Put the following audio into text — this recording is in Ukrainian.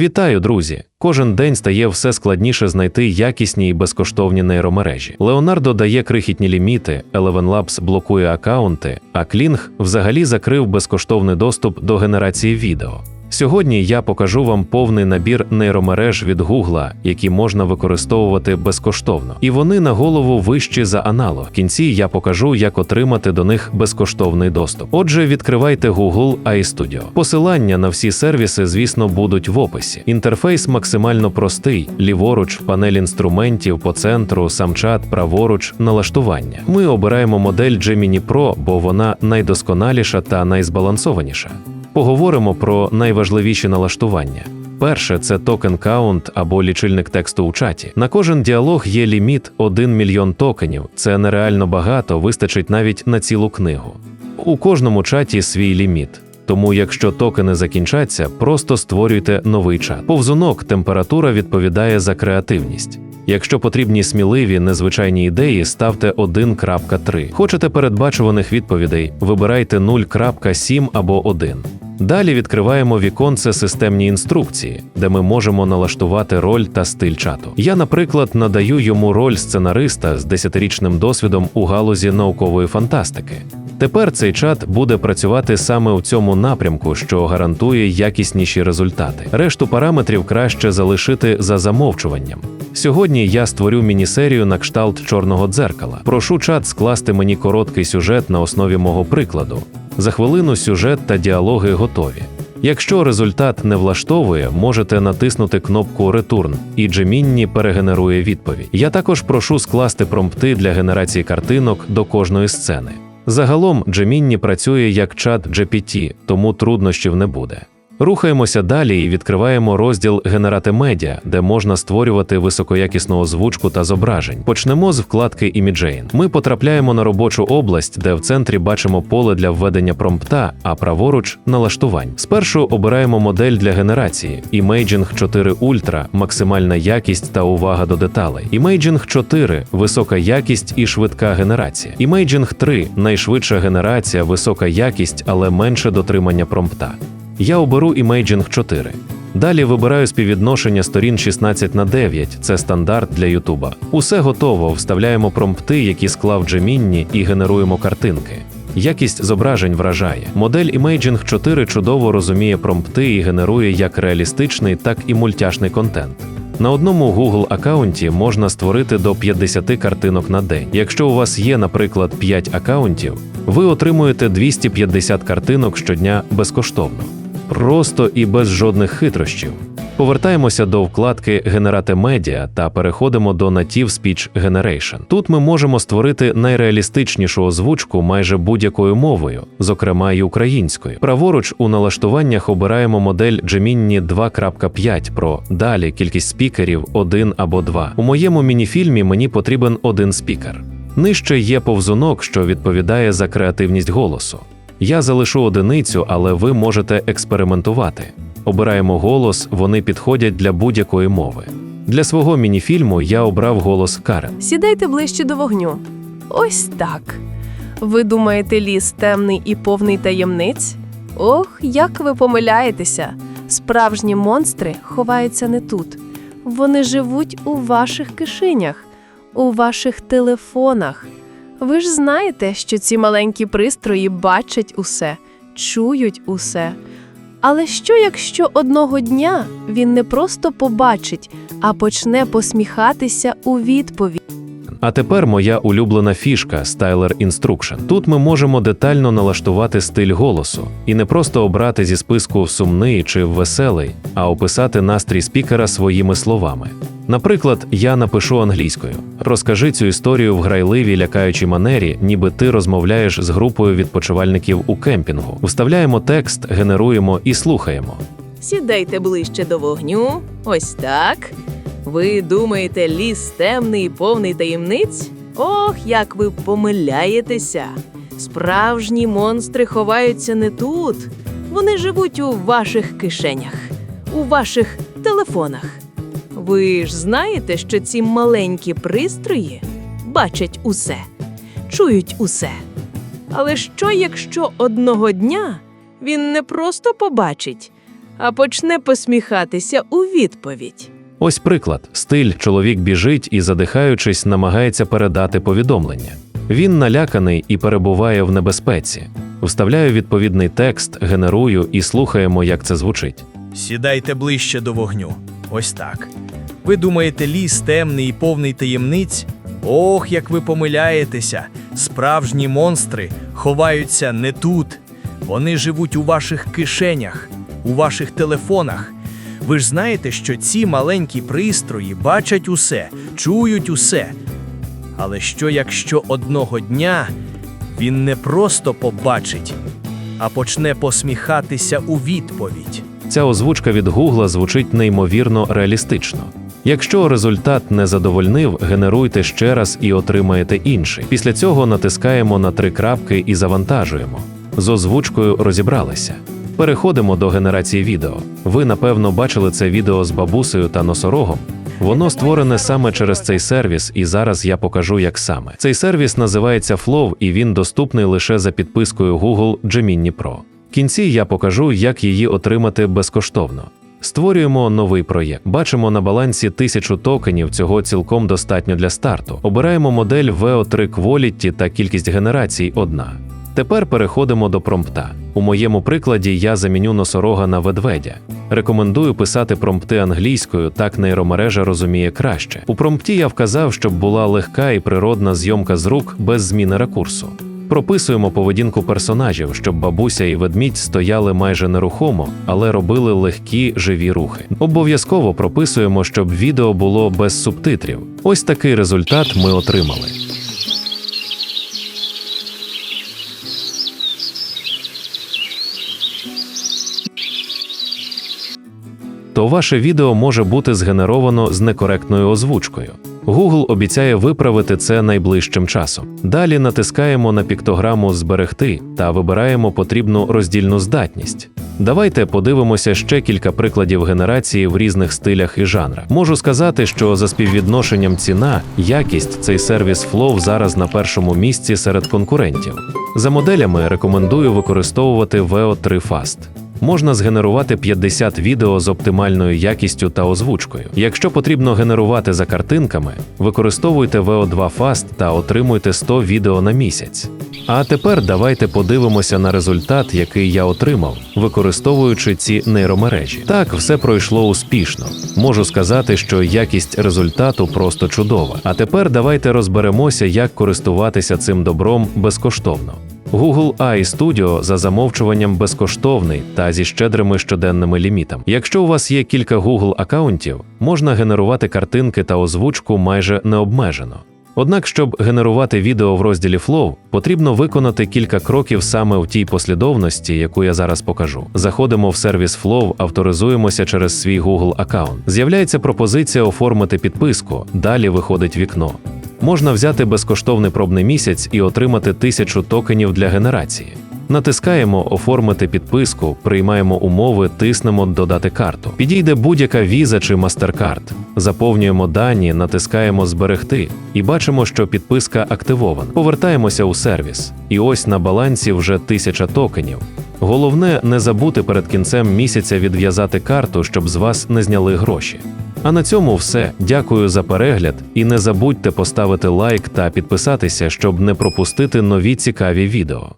Вітаю, друзі! Кожен день стає все складніше знайти якісні і безкоштовні нейромережі. Леонардо дає крихітні ліміти, Eleven Labs блокує акаунти, а Kling взагалі закрив безкоштовний доступ до генерації відео. Сьогодні я покажу вам повний набір нейромереж від Google, які можна використовувати безкоштовно, і вони на голову вищі за аналог. В кінці я покажу, як отримати до них безкоштовний доступ. Отже, відкривайте Google iStudio. Посилання на всі сервіси, звісно, будуть в описі. Інтерфейс максимально простий: ліворуч, панель інструментів по центру, сам чат, праворуч, налаштування. Ми обираємо модель Gemini Pro, бо вона найдосконаліша та найзбалансованіша. Поговоримо про найважливіші налаштування. Перше це токен каунт або лічильник тексту у чаті. На кожен діалог є ліміт 1 мільйон токенів. Це нереально багато, вистачить навіть на цілу книгу. У кожному чаті свій ліміт. Тому, якщо токени закінчаться, просто створюйте новий чат. Повзунок температура відповідає за креативність. Якщо потрібні сміливі незвичайні ідеї, ставте 1.3. Хочете передбачуваних відповідей, вибирайте 0.7 або 1. Далі відкриваємо віконце системні інструкції, де ми можемо налаштувати роль та стиль чату. Я, наприклад, надаю йому роль сценариста з 10-річним досвідом у галузі наукової фантастики. Тепер цей чат буде працювати саме у цьому напрямку, що гарантує якісніші результати. Решту параметрів краще залишити за замовчуванням. Сьогодні я створю міні-серію на кшталт чорного дзеркала. Прошу чат скласти мені короткий сюжет на основі мого прикладу. За хвилину сюжет та діалоги готові. Якщо результат не влаштовує, можете натиснути кнопку Return, і Gemini перегенерує відповідь. Я також прошу скласти промпти для генерації картинок до кожної сцени. Загалом Gemini працює як чат GPT, тому труднощів не буде. Рухаємося далі і відкриваємо розділ Генерати медіа, де можна створювати високоякісну озвучку та зображень. Почнемо з вкладки Іміджейн. Ми потрапляємо на робочу область, де в центрі бачимо поле для введення промпта, а праворуч налаштувань. Спершу обираємо модель для генерації Imaging 4 Ultra, максимальна якість та увага до деталей. Imaging 4 висока якість і швидка генерація. Imaging 3 найшвидша генерація, висока якість, але менше дотримання промпта. Я оберу Imaging 4. Далі вибираю співвідношення сторін 16 на 9, це стандарт для Ютуба. Усе готово, вставляємо промпти, які склав Gemini, і генеруємо картинки. Якість зображень вражає. Модель Imaging 4 чудово розуміє промпти і генерує як реалістичний, так і мультяшний контент. На одному Google аккаунті можна створити до 50 картинок на день. Якщо у вас є, наприклад, 5 аккаунтів, ви отримуєте 250 картинок щодня безкоштовно. Просто і без жодних хитрощів. Повертаємося до вкладки Генерати медіа та переходимо до Native Speech Generation. Тут ми можемо створити найреалістичнішу озвучку майже будь-якою мовою, зокрема й українською. Праворуч у налаштуваннях обираємо модель Gemini 2.5 Pro. Далі кількість спікерів 1 або 2. У моєму мініфільмі мені потрібен один спікер. Нижче є повзунок, що відповідає за креативність голосу. Я залишу одиницю, але ви можете експериментувати. Обираємо голос, вони підходять для будь-якої мови. Для свого мініфільму я обрав голос Карен. Сідайте ближче до вогню. Ось так. Ви думаєте, ліс темний і повний таємниць? Ох, як ви помиляєтеся! Справжні монстри ховаються не тут. Вони живуть у ваших кишенях, у ваших телефонах. Ви ж знаєте, що ці маленькі пристрої бачать усе, чують усе. Але що, якщо одного дня він не просто побачить, а почне посміхатися у відповідь? А тепер моя улюблена фішка Styler Instruction. Тут ми можемо детально налаштувати стиль голосу і не просто обрати зі списку сумний чи веселий, а описати настрій спікера своїми словами. Наприклад, я напишу англійською: розкажи цю історію в грайливій лякаючій манері, ніби ти розмовляєш з групою відпочивальників у кемпінгу. Вставляємо текст, генеруємо і слухаємо. Сідайте ближче до вогню. Ось так. Ви думаєте, ліс темний і повний таємниць? Ох, як ви помиляєтеся. Справжні монстри ховаються не тут. Вони живуть у ваших кишенях, у ваших телефонах. Ви ж знаєте, що ці маленькі пристрої бачать усе, чують усе. Але що, якщо одного дня він не просто побачить, а почне посміхатися у відповідь. Ось приклад: стиль чоловік біжить і, задихаючись, намагається передати повідомлення. Він наляканий і перебуває в небезпеці. Вставляю відповідний текст, генерую і слухаємо, як це звучить. Сідайте ближче до вогню. Ось так. Ви думаєте, ліс темний і повний таємниць? Ох, як ви помиляєтеся! Справжні монстри ховаються не тут. Вони живуть у ваших кишенях, у ваших телефонах. Ви ж знаєте, що ці маленькі пристрої бачать усе, чують усе. Але що якщо одного дня він не просто побачить, а почне посміхатися у відповідь? Ця озвучка від Гугла звучить неймовірно реалістично. Якщо результат не задовольнив, генеруйте ще раз і отримаєте інший. Після цього натискаємо на три крапки і завантажуємо. З озвучкою розібралися. Переходимо до генерації відео. Ви, напевно, бачили це відео з бабусею та носорогом. Воно створене саме через цей сервіс, і зараз я покажу, як саме. Цей сервіс називається Flow, і він доступний лише за підпискою Google Gemini Pro. В кінці я покажу, як її отримати безкоштовно. Створюємо новий проєкт. Бачимо на балансі тисячу токенів. Цього цілком достатньо для старту. Обираємо модель VO3 Quality та кількість генерацій одна. Тепер переходимо до промпта. У моєму прикладі я заміню носорога на ведведя. Рекомендую писати промпти англійською, так нейромережа розуміє краще. У промпті я вказав, щоб була легка і природна зйомка з рук без зміни ракурсу. Прописуємо поведінку персонажів, щоб бабуся і ведмідь стояли майже нерухомо, але робили легкі живі рухи. Обов'язково прописуємо, щоб відео було без субтитрів. Ось такий результат ми отримали. То ваше відео може бути згенеровано з некоректною озвучкою. Google обіцяє виправити це найближчим часом. Далі натискаємо на піктограму Зберегти та вибираємо потрібну роздільну здатність. Давайте подивимося ще кілька прикладів генерації в різних стилях і жанрах. Можу сказати, що за співвідношенням ціна, якість цей сервіс Flow зараз на першому місці серед конкурентів. За моделями рекомендую використовувати VO3 Fast можна згенерувати 50 відео з оптимальною якістю та озвучкою. Якщо потрібно генерувати за картинками, використовуйте VO2 Fast та отримуйте 100 відео на місяць. А тепер давайте подивимося на результат, який я отримав, використовуючи ці нейромережі. Так, все пройшло успішно. Можу сказати, що якість результату просто чудова. А тепер давайте розберемося, як користуватися цим добром безкоштовно. Google AI Studio за замовчуванням безкоштовний та зі щедрими щоденними лімітами. Якщо у вас є кілька Google акаунтів, можна генерувати картинки та озвучку майже необмежено. Однак, щоб генерувати відео в розділі Flow, потрібно виконати кілька кроків саме в тій послідовності, яку я зараз покажу. Заходимо в сервіс Flow, авторизуємося через свій Google аккаунт. З'являється пропозиція оформити підписку. Далі виходить вікно. Можна взяти безкоштовний пробний місяць і отримати тисячу токенів для генерації. Натискаємо Оформити підписку, приймаємо умови, тиснемо Додати карту. Підійде будь-яка віза чи MasterCard. Заповнюємо дані, натискаємо Зберегти і бачимо, що підписка активована. Повертаємося у сервіс. І ось на балансі вже тисяча токенів. Головне не забути перед кінцем місяця відв'язати карту, щоб з вас не зняли гроші. А на цьому все. Дякую за перегляд і не забудьте поставити лайк та підписатися, щоб не пропустити нові цікаві відео.